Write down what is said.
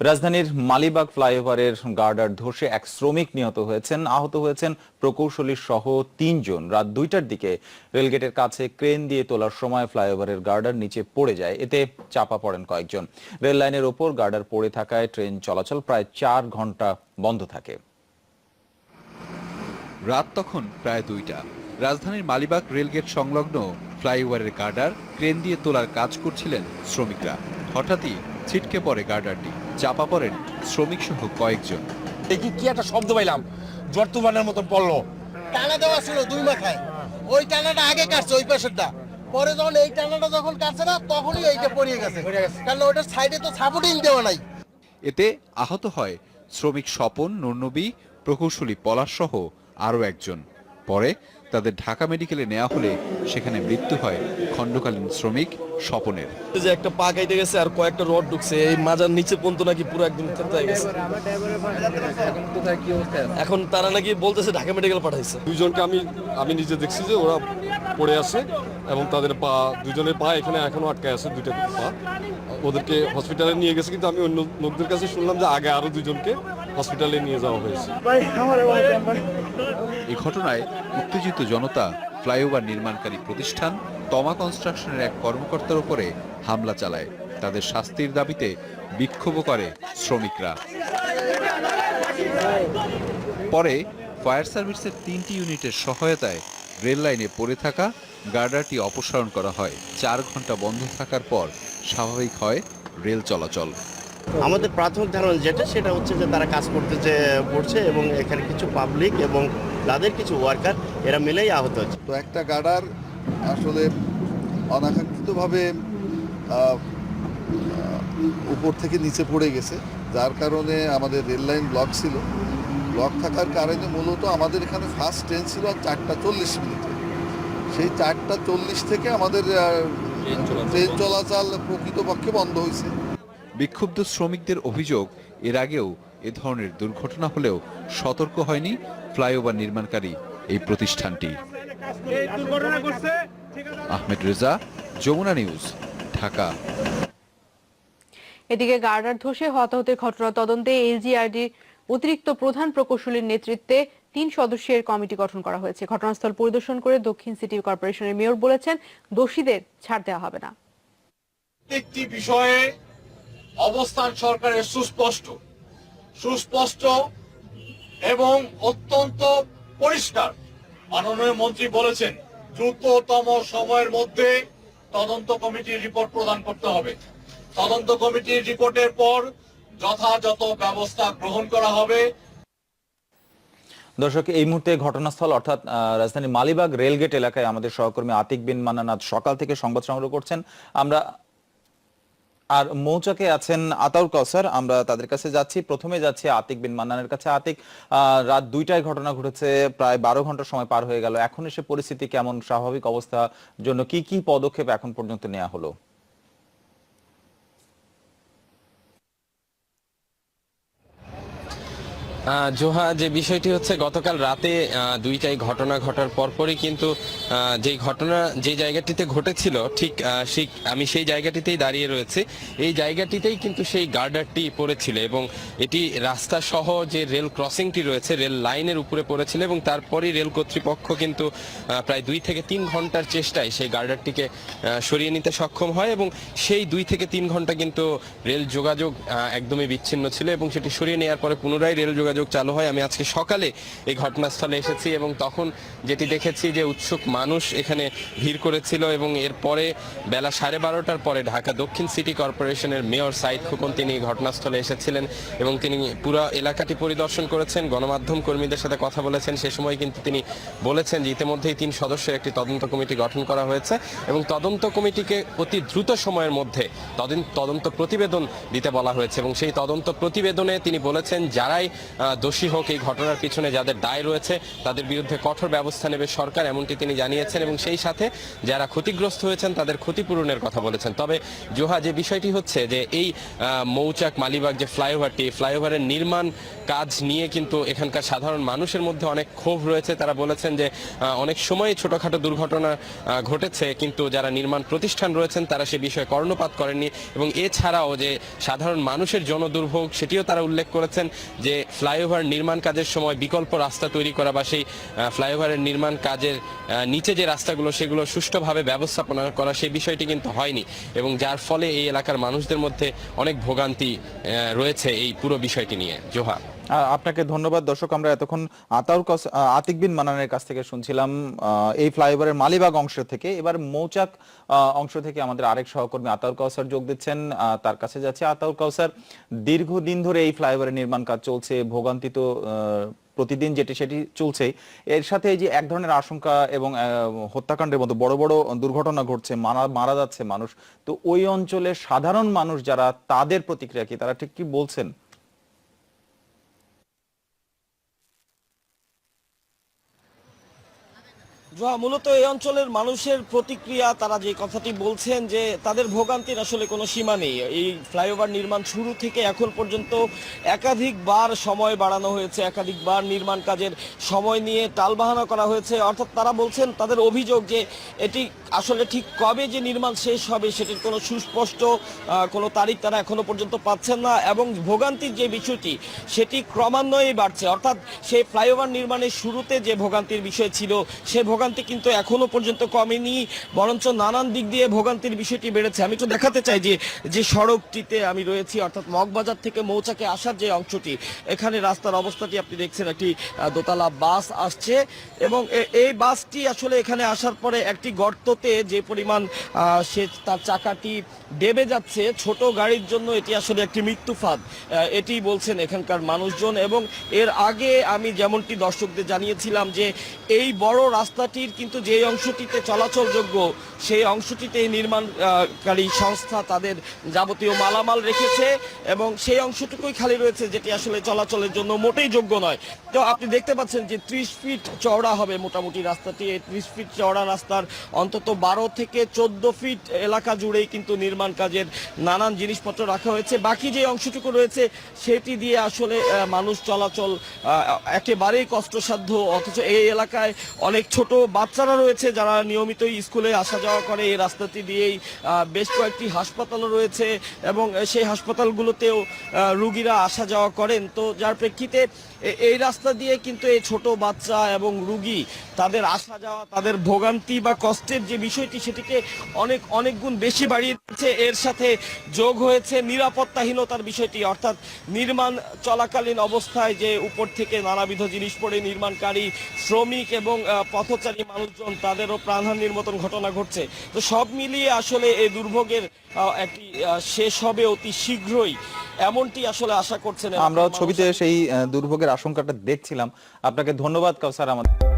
রাজধানীর মালিবাগ ফ্লাইওভারের গার্ডার ধসে এক শ্রমিক নিহত হয়েছেন, আহত হয়েছেন প্রকৌশলী সহ তিনজন। রাত দুইটার দিকে রেলগেটের কাছে ক্রেন দিয়ে তোলার সময় ফ্লাইওভারের গার্ডার নিচে পড়ে যায়, এতে চাপা পড়েন কয়েকজন। রেল লাইনের ওপর গার্ডার পড়ে থাকায় ট্রেন চলাচল প্রায় চার ঘণ্টা বন্ধ থাকে। রাত তখন প্রায় দুইটা। রাজধানীর মালিবাগ রেলগেট সংলগ্ন ফ্লাইওভারের গার্ডার ক্রেন দিয়ে তোলার কাজ করছিলেন শ্রমিকরা। হঠাৎই ছিটকে পড়ে গার্ডারটি চাপা পড়েন শ্রমিক সহ কয়েকজন। দেখি কি একটা শব্দ পাইলাম। জ্বর তুফানের মতন পড়ল। টানা দেওয়া ছিল দুই মাথায়। ওই টানাটা আগে কাটছে ওই পাশেরটা। পরে যখন এই টানাটা যখন কাটছে না তখনই এইটা পড়িয়ে গেছে। কারণ ওটার সাইডে তো সাপোর্টিং দেওয়া নাই। এতে আহত হয় শ্রমিক স্বপন নুরনবী প্রকৌশলী পলাশ সহ আরও একজন। পরে তাদের ঢাকা মেডিকেলে নেওয়া হলে সেখানে মৃত্যু হয় খণ্ডকালীন শ্রমিক স্বপনের। যে একটা পা কাইতে গেছে আর কয়েকটা রড ঢুকছে এই মাজার নিচে পর্যন্ত নাকি পুরো একদম থেতলে গেছে। এখন তারা নাকি বলতেছে ঢাকা মেডিকেল পাঠাইছে। দুইজনকে আমি আমি নিজে দেখছি যে ওরা পড়ে আছে এবং তাদের পা দুজনের পা এখানে এখনও আটকে আছে দুইটা পা। ওদেরকে হসপিটালে নিয়ে গেছে কিন্তু আমি অন্য লোকদের কাছে শুনলাম যে আগে আরও দুজনকে হসপিটালে নিয়ে যাওয়া হয়েছে। এই ঘটনায় উত্তেজিত জনতা ফ্লাইওভার নির্মাণকারী প্রতিষ্ঠান তমা কনস্ট্রাকশনের এক কর্মকর্তার উপরে হামলা চালায়। তাদের শাস্তির দাবিতে বিক্ষোভ করে শ্রমিকরা। পরে ফায়ার সার্ভিসের তিনটি ইউনিটের সহায়তায় রেল লাইনে পড়ে থাকা গার্ডারটি অপসারণ করা হয়। চার ঘণ্টা বন্ধ থাকার পর স্বাভাবিক হয় রেল চলাচল। আমাদের প্রাথমিক ধারণা যেটা সেটা হচ্ছে যে তারা কাজ করতে যে পড়ছে এবং এখানে কিছু পাবলিক এবং তাদের কিছু ওয়ার্কার এরা মিলেই আহত হচ্ছে। তো একটা গার্ডার আসলে অনাকাঙ্ক্ষিতভাবে উপর থেকে নিচে পড়ে গেছে যার কারণে আমাদের রেল লাইন ব্লক ছিল। ব্লক থাকার কারণে মূলত আমাদের এখানে ফার্স্ট ট্রেন ছিল আর চারটা চল্লিশ মিনিটে। সেই চারটা চল্লিশ থেকে আমাদের ট্রেন চলাচল প্রকৃতপক্ষে বন্ধ হয়েছে। বিক্ষুব্ধ শ্রমিকদের অভিযোগ এর আগেও এ ধরনের দুর্ঘটনা হলেও সতর্ক হয়নি ফ্লাইওভার নির্মাণকারী এই প্রতিষ্ঠানটি। আহমেদ রেজা যমুনা নিউজ ঢাকা। এদিকে গার্ডার ধসে হতাহতের ঘটনা তদন্তে এলজিআরডি অতিরিক্ত প্রধান প্রকৌশলীর নেতৃত্বে তিন সদস্যের কমিটি গঠন করা হয়েছে। ঘটনাস্থল পরিদর্শন করে দক্ষিণ সিটি কর্পোরেশনের মেয়র বলেছেন দোষীদের ছাড় দেওয়া হবে না। প্রত্যেকটি বিষয়ে অবস্থান সরকারের সুস্পষ্ট সুস্পষ্ট এবং অত্যন্ত পরিষ্কার। মাননীয় মন্ত্রী বলেছেন, দ্রুততম সময়ের মধ্যে তদন্ত কমিটির রিপোর্ট প্রদান করতে হবে। তদন্ত কমিটির রিপোর্টের পর যথাযথ ব্যবস্থা গ্রহণ করা হবে। দর্শক, এই মুহূর্তে ঘটনাস্থল অর্থাৎ রাজধানী মালিবাগ রেলগেট এলাকায় আমাদের সহকর্মী আতিক বিন মান্নানাথ সকাল থেকে সংবাদ সংগ্রহ করছেন। আমরা আর মৌচাকে আছেন আতাউর কাউসার আমরা তাদের কাছে যাচ্ছি। প্রথমে যাচ্ছি আতিক বিন মান্নানের কাছে। আতিক রাত দুইটায় ঘটনা ঘটেছে, প্রায় বারো ঘণ্টা সময় পার হয়ে গেল। এখন এসে পরিস্থিতি কেমন? স্বাভাবিক অবস্থা জন্য কি কি পদক্ষেপ এখন পর্যন্ত নেওয়া হলো? জোহা, যে বিষয়টি হচ্ছে গতকাল রাতে দুইটাই ঘটনা ঘটার পরপরই কিন্তু যেই ঘটনা, যে জায়গাটিতে ঘটেছিল, ঠিক সেই, আমি সেই জায়গাটিতেই দাঁড়িয়ে রয়েছে। এই জায়গাটিতেই কিন্তু সেই গার্ডারটি পড়েছিল এবং এটি রাস্তা সহ যে রেল ক্রসিংটি রয়েছে, রেল লাইনের উপরে পড়েছিল এবং তারপরই রেল কর্তৃপক্ষ কিন্তু প্রায় দুই থেকে তিন ঘণ্টার চেষ্টায় সেই গার্ডারটিকে সরিয়ে নিতে সক্ষম হয় এবং সেই দুই থেকে তিন ঘণ্টা কিন্তু রেল যোগাযোগ একদমই বিচ্ছিন্ন ছিল এবং সেটি সরিয়ে নেওয়ার পরে পুনরায় রেল যোগাযোগ চালু হয়। আমি আজকে সকালে এই ঘটনাস্থলে এসেছি এবং তখন যেটি দেখেছি যে উৎসুক মানুষ এখানে ভিড় করেছিল এবং এরপরে বেলা সাড়ে বারোটার পরে ঢাকা দক্ষিণ সিটি কর্পোরেশনের মেয়র সাইদ খোকন তিনি ঘটনাস্থলে এসেছিলেন এবং তিনি পুরো এলাকাটি পরিদর্শন করেছেন, গণমাধ্যম কর্মীদের সাথে কথা বলেছেন। সে সময় কিন্তু তিনি বলেছেন যে ইতিমধ্যেই তিন সদস্যের একটি তদন্ত কমিটি গঠন করা হয়েছে এবং তদন্ত কমিটিকে অতি দ্রুত সময়ের মধ্যে তদন্ত প্রতিবেদন দিতে বলা হয়েছে এবং সেই তদন্ত প্রতিবেদনে তিনি বলেছেন, যারাই দোষী হোক এই ঘটনার পিছনে যাদের দায় রয়েছে, তাদের বিরুদ্ধে কঠোর ব্যবস্থা নেবে সরকার, এমনটি তিনি জানিয়েছেন এবং সেই সাথে যারা ক্ষতিগ্রস্ত হয়েছেন তাদের ক্ষতিপূরণের কথা বলেছেন। তবে জোহা, যে বিষয়টি হচ্ছে যে এই মৌচাক মালিবাগ যে ফ্লাইওভারটি ফ্লাইওভারের নির্মাণ কাজ নিয়ে কিন্তু এখানকার সাধারণ মানুষের মধ্যে অনেক ক্ষোভ রয়েছে। তারা বলেছেন যে অনেক সময় ছোটখাটো দুর্ঘটনা ঘটেছে, কিন্তু যারা নির্মাণ প্রতিষ্ঠান রয়েছেন তারা সে বিষয়ে কর্ণপাত করেননি এবং এছাড়াও যে সাধারণ মানুষের জনদুর্ভোগ, সেটিও তারা উল্লেখ করেছেন যে ফ্লাইওভার নির্মাণ কাজের সময় বিকল্প রাস্তা তৈরি করা বা সেই ফ্লাইওভারের নির্মাণ কাজের নিচে যে রাস্তাগুলো সেগুলো সুষ্ঠুভাবে ব্যবস্থাপনা করা সেই বিষয়টি কিন্তু হয়নি এবং যার ফলে এই এলাকার মানুষদের মধ্যে অনেক ভোগান্তি রয়েছে এই পুরো বিষয়টি নিয়ে। জোহা আপনাকে ধন্যবাদ। দর্শক, আমরা এতক্ষণ আতাউর আতিক বিন মানানের কাছ থেকে শুনছিলাম এই ফ্লাইওভারের মালিবাগ অংশ থেকে। এবার মৌচাক অংশ থেকে আমাদের আরেক সহকর্মী আতাউর কাউসার যোগ দিচ্ছেন। তার কাছে যাচ্ছে। আতাউর কাউসার, দীর্ঘদিন ধরে এই ফ্লাইওভারের নির্মাণ কাজ চলছে ভোগান্তি তো প্রতিদিন যেটি সেটি চলছে। এর সাথে যে এক ধরনের আশঙ্কা এবং হত্যাকাণ্ডের মতো বড় বড় দুর্ঘটনা ঘটছে, মারা মারা যাচ্ছে মানুষ। তো ওই অঞ্চলে সাধারণ মানুষ যারা, তাদের প্রতিক্রিয়া কি? তারা ঠিক কি বলছেন? মূলত এই অঞ্চলের মানুষের প্রতিক্রিয়া, তারা যে কথাটি বলছেন যে তাদের ভোগান্তির আসলে কোনো সীমা নেই। এই ফ্লাইওভার নির্মাণ শুরু থেকে এখন পর্যন্ত একাধিকবার সময় বাড়ানো হয়েছে, একাধিকবার নির্মাণ কাজের সময় নিয়ে টালবাহানা করা হয়েছে। অর্থাৎ তারা বলছেন, তাদের অভিযোগ যে এটি আসলে ঠিক কবে যে নির্মাণ শেষ হবে সেটির কোনো সুস্পষ্ট কোনো তারিখ তারা এখনও পর্যন্ত পাচ্ছেন না এবং ভোগান্তির যে বিষয়টি, সেটি ক্রমান্বয়ে বাড়ছে। অর্থাৎ সেই ফ্লাইওভার নির্মাণের শুরুতে যে ভোগান্তির বিষয় ছিল, সে ভোগান্তি কিন্তু এখনও পর্যন্ত কমেনি, বরঞ্চ নানান দিক দিয়ে ভোগান্তির বিষয়টি বেড়েছে। আমি একটু দেখাতে চাই যে যে সড়কটিতে আমি রয়েছি, অর্থাৎ মগবাজার থেকে মৌচাকে আসার যে অংশটি, এখানে রাস্তার অবস্থাটি আপনি দেখছেন, একটি দোতলা বাস আসছে এবং এই বাসটি আসলে এখানে আসার পরে একটি গর্ততে যে পরিমাণ সে তার চাকাটি ডেবে যাচ্ছে, ছোট গাড়ির জন্য এটি আসলে একটি মৃত্যু ফাঁদ। এটি বলছেন এখানকার মানুষজন এবং এর আগে আমি যেমনটি দর্শকদের জানিয়েছিলাম যে, এই বড় রাস্তাটির কিন্তু যে অংশটিতে চলাচলযোগ্য, সেই অংশটিতে নির্মাণকারী সংস্থা তাদের যাবতীয় মালামাল রেখেছে এবং সেই অংশটুকুই খালি রয়েছে, যেটি আসলে চলাচলের জন্য মোটেই যোগ্য নয়। তো আপনি দেখতে পাচ্ছেন যে ত্রিশ ফিট চওড়া হবে মোটামুটি রাস্তাটি। এই ত্রিশ ফিট চওড়া রাস্তার অন্তত বারো থেকে চোদ্দ ফিট এলাকা জুড়েই কিন্তু নির্মাণ কাজের নানান জিনিসপত্র রাখা হয়েছে। বাকি যে অংশটুকু রয়েছে, সেটি দিয়ে আসলে মানুষ চলাচল একেবারেই কষ্টসাধ্য, অথচ এই এলাকায় অনেক ছোট বাচ্চারা রয়েছে যারা নিয়মিত স্কুলে আসা যাওয়া করে। এই রাস্তাটি দিয়েই বেশ কয়েকটি হাসপাতালও রয়েছে এবং সেই হাসপাতালগুলোতেও রুগীরা আসা যাওয়া করেন। তো যার প্রেক্ষিতে এই রাস্তা দিয়ে কিন্তু এই ছোট বাচ্চা এবং রুগী তাদের আসা যাওয়া তাদের ভোগান্তি বা কষ্টের যে বিষয়টি সেটিকে অনেক অনেক গুণ বেশি বাড়িয়ে দিচ্ছে। এর সাথে যোগ হয়েছে নিরাপত্তাহীনতার বিষয়টি। অর্থাৎ নির্মাণ চলাকালীন অবস্থায় যে উপর থেকে নানাবিধ জিনিস পড়ে নির্মাণকারী শ্রমিক এবং পথচারী মানুষজন তাদেরও প্রাণহানির মতন ঘটনা ঘটছে। তো সব মিলিয়ে আসলে এই দুর্ভোগের একটি শেষ হবে অতি শীঘ্রই। এমনটি আসলে আশা করছেন আমরাও ছবিতে সেই আহ, আশঙ্কাটা দেখছিলাম। আপনাকে ধন্যবাদ কাউসার আমাদের।